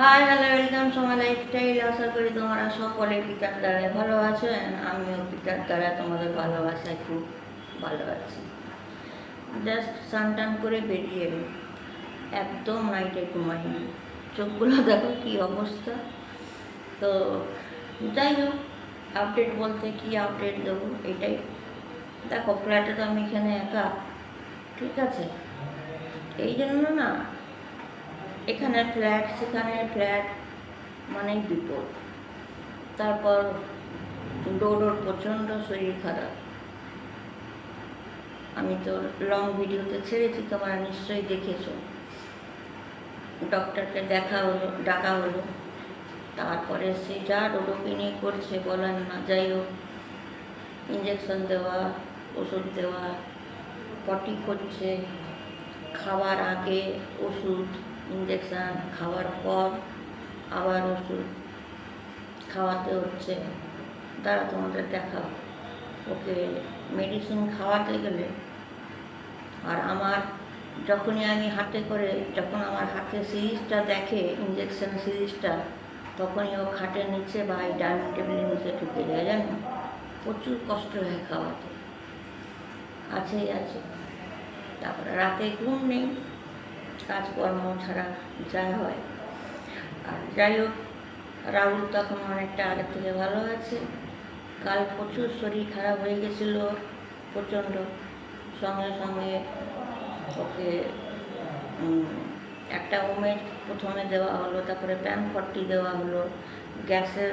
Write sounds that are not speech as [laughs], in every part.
Hi hello welcome Samay lifestyle আশা করি তোমরা সকলে পিতার দ্বারায় ভালো আছেন আমিও পিতার দ্বারা তোমাদের ভালোবাসায় খুব ভালো আছি। জাস্ট স্নান টান করে বেরিয়ে এলো একদম নাইটে ঘুমাইনি। চোখগুলো দেখো কী অবস্থা। তো যাই হোক আপডেট বলতে কি আপডেট দেবো এটাই। দেখো ফ্ল্যাটে তো আমি এখানে একা। ঠিক আছে? এই জন্য না এখানে ফ্ল্যাট সেখানে ফ্ল্যাট মানে বিপদ তারপর ডোডোর প্রচণ্ড শরীর খারাপ। আমি তো লং ভিডিওতে ছেড়েছি, তোমরা নিশ্চয়ই দেখেছ। ডক্টরকে দেখা হলো, ডাকা হলো। তারপরে সে যা ডোডোকে নিয়ে করছে, বলার না, যাই হোক। ইঞ্জেকশন দেওয়া, ওষুধ দেওয়া, পটি করছে খাওয়ার আগে ওষুধ ইঞ্জেকশান খাওয়ার পর আবার ওষুধ খাওয়াতে হচ্ছে। তারা তোমাদের দেখাও। ওকে মেডিসিন খাওয়াতে গেলে আর আমার যখনই আমি হাতে করে, যখন আমার হাতে সিরিজটা দেখে ইঞ্জেকশন সিরিজটা, তখনই ও খাটের নিচে বা এই ডাইনিং টেবিলের নিচে ঢুকে যায়, জানো? প্রচুর কষ্ট হয় খাওয়াতে। আছেই, আছে। তারপরে রাতে ঘুম নেই। কাজকর্ম ছাড়া যা হয়। আর যাই হোক, রাহুল তখন অনেকটা আগের থেকে ভালো আছে। কাল প্রচুর শরীর খারাপ হয়ে গেছিল, প্রচণ্ড। সঙ্গে সঙ্গে ওকে একটা ওমের প্রথমে দেওয়া হলো, তারপরে প্যান ফর্টি দেওয়া হলো। গ্যাসের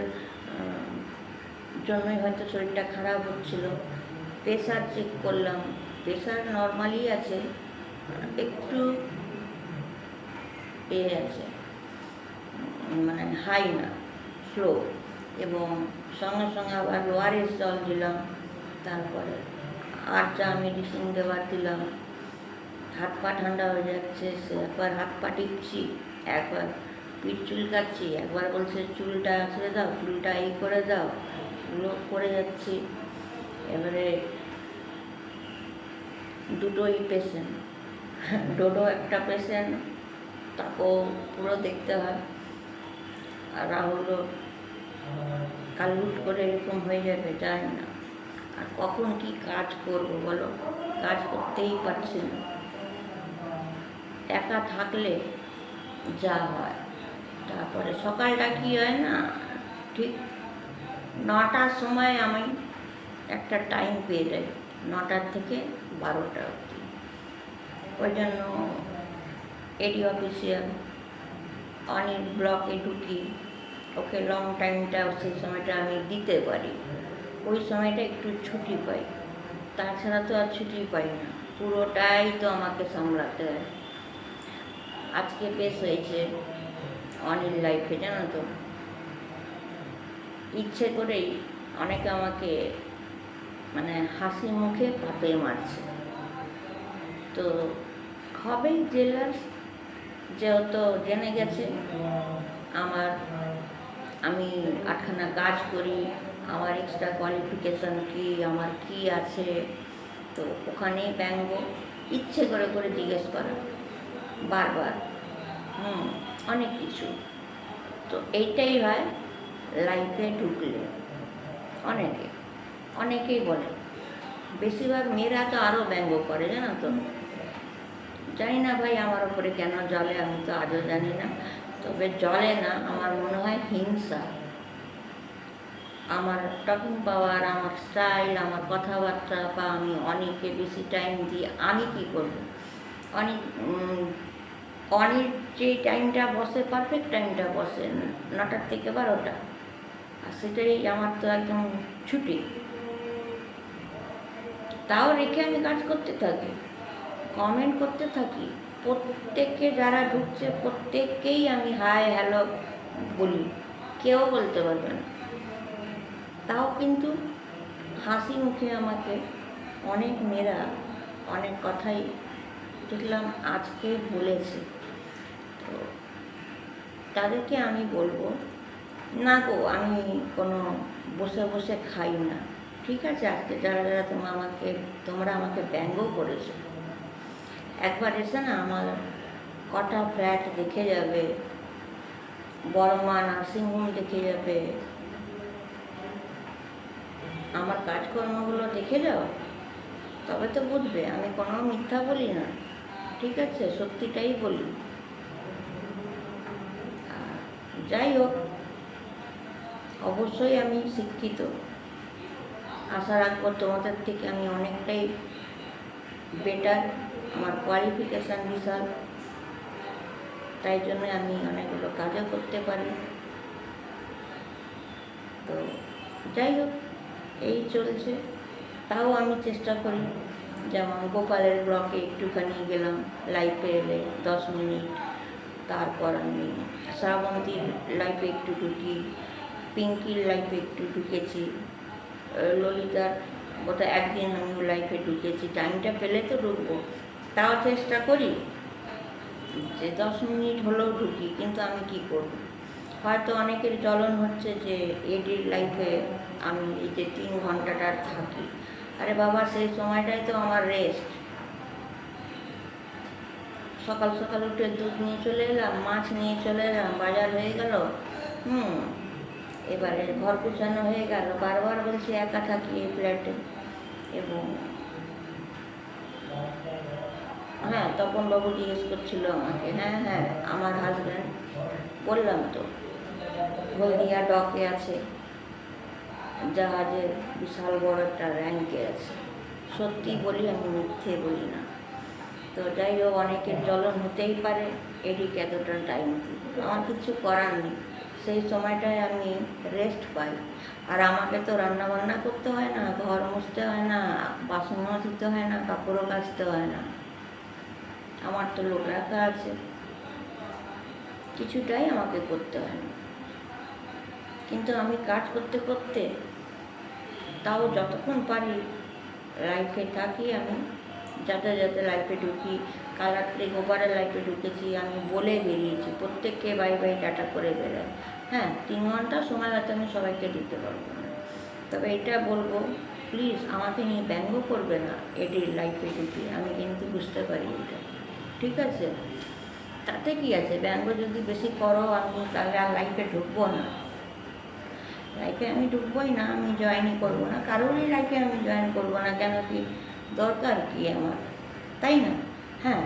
জন্যই হয়তো শরীরটা খারাপ হচ্ছিল। প্রেশার চেক করলাম। প্রেশার নর্মালি আছে, একটু এ আছে। মানে হাই না স্লো এবং সঙ্গে সঙ্গে আবার ওয়ারেস জল দিলাম। তারপরে আর যা মেডিসিন দেওয়ার দিলাম। হাত পা ঠান্ডা হয়ে যাচ্ছে, সে একবার হাত পা টিপছি, একবার পিঠ চুলকাচ্ছি একবার বলছে চুলটা ছেড়ে দাও, চুলটা এই করে দাও এগুলো করে যাচ্ছি। এবারে দুটোই পেশেন্ট [laughs] ডোডো একটা পেশেন্ট তাকেও পুরো দেখতে হয়। আর রাহুলও কালুট করে এরকম হয়ে যাবে জানি না? আর কখন কি কাজ করব বলো? কাজ করতেই পারছি না। একা থাকলে যা হয়। তারপরে সকালটা কি হয় না? ঠিক নটার সময় আমি একটা টাইম পেয়ে যাই, নটার থেকে বারোটা অবধি। ওই জন্য এডি অফিসিয়াল অনেক ব্লকে ঢুকি। ওকে লং টাইমটা সেই সময়টা আমি দিতে পারি। ওই সময়টা একটু ছুটি পাই। তাছাড়া তো আর ছুটি পাই না। পুরোটাই তো আমাকে সামলাতে হয়। আজকে বেশ হয়েছে অনিল লাইফে জানো তো? ইচ্ছে করেই অনেকে আমাকে মানে হাসি মুখে পাতে মারছে। তো হবেই জেলাস যেহেতু জেনে গেছে, আমার আমি আটখানা কাজ করি, আমার এক্সট্রা কোয়ালিফিকেশান কি, আমার কি আছে, তো ওখানেই ব্যঙ্গ। ইচ্ছে করে করে জিজ্ঞেস করা, বারবার, হুম, অনেক কিছু। তো এইটাই হয় লাইফে ঢুকলে, অনেকে, অনেকেই বলে। বেশিরভাগ মেয়েরা তো আরও ব্যঙ্গ করে, জানো তো? জানি না ভাই আমার উপরে কেন জলে আমি তো আজও জানি না। তবে জলে না, আমার মনে হয় হিংসা। আমার টকিং পাওয়ার আমার স্টাইল আমার কথাবার্তা, বা আমি অনেকে বেশি টাইম দিই, আমি কি করব? অনেক অনেক যে টাইমটা বসে পারফেক্ট টাইমটা বসে, নটার থেকে বারোটা। আর সেটাই আমার তো একদম ছুটি। তাও রেখে আমি কাজ করতে থাকি। কমেন্ট করতে থাকি প্রত্যেককে যারা ঢুকছে, প্রত্যেককেই আমি হাই হ্যালো বলি। কেউ বলতে পারবে না। তাও কিন্তু হাসি মুখে আমাকে অনেক মেয়েরা অনেক কথাই দেখলাম, আজকে বলেছে। তো তাদেরকে আমি বলব, না গো, আমি কোনো বসে বসে খাই না। ঠিক আছে, আজকে যারা যারা তোমরা আমাকে তোমরা আমাকে ব্যঙ্গ করেছ। একবার এসে না আমার কটা ফ্ল্যাট দেখে যাবে, বড় মা নার্সিংহোম দেখে যাবে। আমার কাজকর্মগুলো দেখে যাও, তবে তো বুঝবে, আমি কোনো মিথ্যা বলি না, ঠিক আছে? সত্যিটাই বলি। যাই হোক, অবশ্যই আমি শিক্ষিত। আশা রাখব তোমাদের থেকে আমি অনেকটাই বেটার আমার কোয়ালিফিকেশান বিশাল তাই জন্য আমি অনেকগুলো কাজও করতে পারি। তো যাই হোক, এই চলছে। তাও আমি চেষ্টা করি। যেমন গোপালের ব্লকে একটুখানি গেলাম লাইফে এলে দশ মিনিট। তারপর আমি শ্রাবন্তীর লাইফে একটু ঢুকি, পিঙ্কির লাইফে একটু ঢুকেছি। ললিতার বোধহয় একদিন আমি লাইফে ঢুকেছি। টাইমটা পেলে তো ঢুকবো। তাও চেষ্টা করি যে দশ মিনিট হলেও ঢুকি, কিন্তু আমি কি করব? হয়তো অনেকের জ্বলন হচ্ছে যে এডির লাইফে আমি এই যে তিন ঘন্টাটা থাকি। আরে বাবা, সেই সময়টাই তো আমার রেস্ট সকাল সকাল উঠে দুধ নিয়ে চলে এলাম, মাছ নিয়ে চলে এলাম, বাজার হয়ে গেল। হুম, এবারে ঘর গুছানো হয়ে গেল। বারবার বলছি একা থাকি এই ফ্ল্যাটে এবং হ্যাঁ তপন বাবু জিজ্ঞেস করছিল আমাকে হ্যাঁ হ্যাঁ আমার হাজব্যান্ড বললাম তো, হলদিয়া ডকে আছে জাহাজে বিশাল বড় একটা র্যাঙ্কে আছে। সত্যি বলি, আমি মিথ্যে বলি না। তো যাই হোক, অনেকের জ্বলন হতেই পারে, এদিকে এতটা টাইম আমার কিছু করার নেই। সেই সময়টায় আমি রেস্ট পাই। আর আমাকে তো রান্না বান্না করতে হয় না, ঘর মুছতে হয় না বাসনও ধুতে হয় না, কাপড়ও কাচতে হয় না। আমার তো লোক রাখা আছে। কিছুটাই আমাকে করতে হয় না। কিন্তু আমি কাজ করতে করতে তাও যতক্ষণ পারি লাইফে থাকি আমি, যাতে যাতে লাইফে ঢুকি। কাল রাত্রে লাইফে ঢুকেছি, আমি বলে বেরিয়েছি, প্রত্যেককে বাই বাই ডাটা করে বেরোয় হ্যাঁ তিন ঘণ্টা সময় হয়তো আমি সবাইকে দিতে পারব না। তবে এটা বলব প্লিজ আমাকে নিয়ে ব্যঙ্গ করবে না এটির লাইফে ঢুকি। আমি কিন্তু বুঝতে পারি এটা। ঠিক আছে? তাতে কি আছে? ব্যঙ্গ যদি বেশি করো, আমি তাহলে আর লাইফে ঢুকবো না। লাইফে আমি ঢুকবোই না, আমি জয়েনই করব না। কারোরই লাইফে আমি জয়েন করব না, কেন কি? দরকার কি আমার? তাই না? হ্যাঁ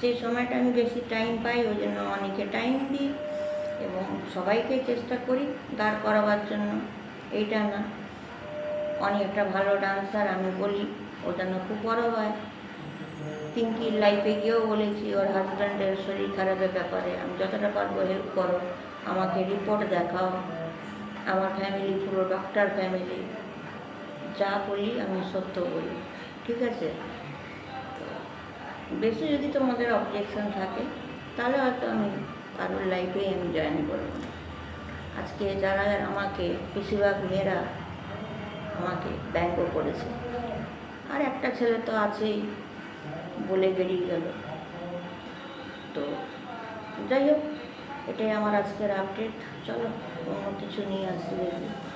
সেই সময়টা আমি বেশি টাইম পাই, ওই জন্য অনেকে টাইম দিই এবং সবাইকে চেষ্টা করি দাঁড় করাবার জন্য। এইটা না। অনেকটা ভালো ডান্সার আমি বলি, ও যেন খুব বড় হয়। পিঙ্কির লাইফে গিয়েও বলেছি, ওর হাজব্যান্ডের শরীর খারাপের ব্যাপারে আমি যতটা পারব হেল্প করো। আমাকে রিপোর্ট দেখাও। আমার ফ্যামিলি পুরো ডক্টর ফ্যামিলি যা বলি আমি সত্য বলি। ঠিক আছে? বেশি যদি তোমাদের অবজেকশন থাকে, তাহলে হয়তো আমি কারোর লাইফেই আমি জয়েন করব আজকে যারা আমাকে বেশিরভাগ মেয়েরা আমাকে ব্যঙ্গ করেছে। আর একটা ছেলে তো আছেই। বলে বেরিয়ে গেল। তো যাই হোক, এটাই আমার আজকের আপডেট চলো, অন্য কিছু নিয়ে আসি। দেখি